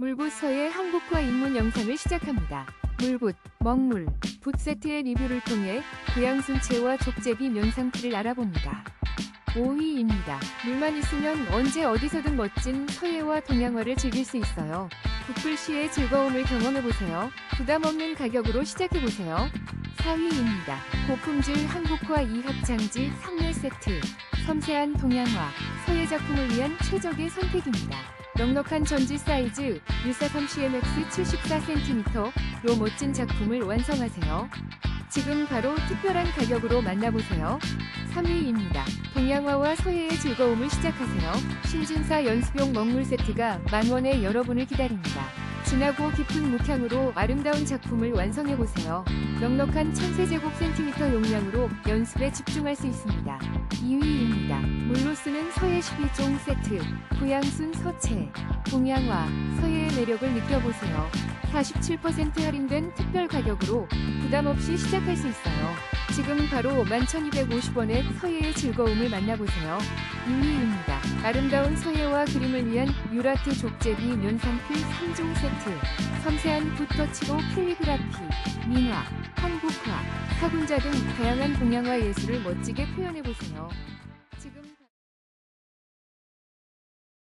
물붓서의 한국화 입문 영상을 시작합니다. 물붓, 먹물, 붓 세트의 리뷰를 통해 고양순채와 족제비 면상피를 알아봅니다. 5위입니다. 물만 있으면 언제 어디서든 멋진 서예와 동양화를 즐길 수 있어요. 붓글씨의 즐거움을 경험해보세요. 부담 없는 가격으로 시작해보세요. 4위입니다. 고품질 한국화 이합장지 상례 세트. 섬세한 동양화, 서예 작품을 위한 최적의 선택입니다. 넉넉한 전지 사이즈 143CMX 74cm로 멋진 작품을 완성하세요. 지금 바로 특별한 가격으로 만나보세요. 3위입니다. 동양화와 서예의 즐거움을 시작하세요. 신진사 연습용 먹물 세트가 만원에 여러분을 기다립니다. 진하고 깊은 묵향으로 아름다운 작품을 완성해보세요. 넉넉한 1000세제곱센티미터 용량으로 연습에 집중할 수 있습니다. 2위입니다. 물로 쓰는 서예 12종 세트, 부양순 서체, 동양화, 서예의 매력을 느껴보세요. 47% 할인된 특별 가격으로 부담 없이 시작할 수 있어요. 지금 바로 11,250원의 서예의 즐거움을 만나보세요. 2위입니다. 아름다운 서예와 그림을 위한 유라트 족제비 면상필 3종 세트. 섬세한 붓터치로 캘리그라피, 민화, 한국화, 사군자 등 다양한 동양화 예술을 멋지게 표현해보세요.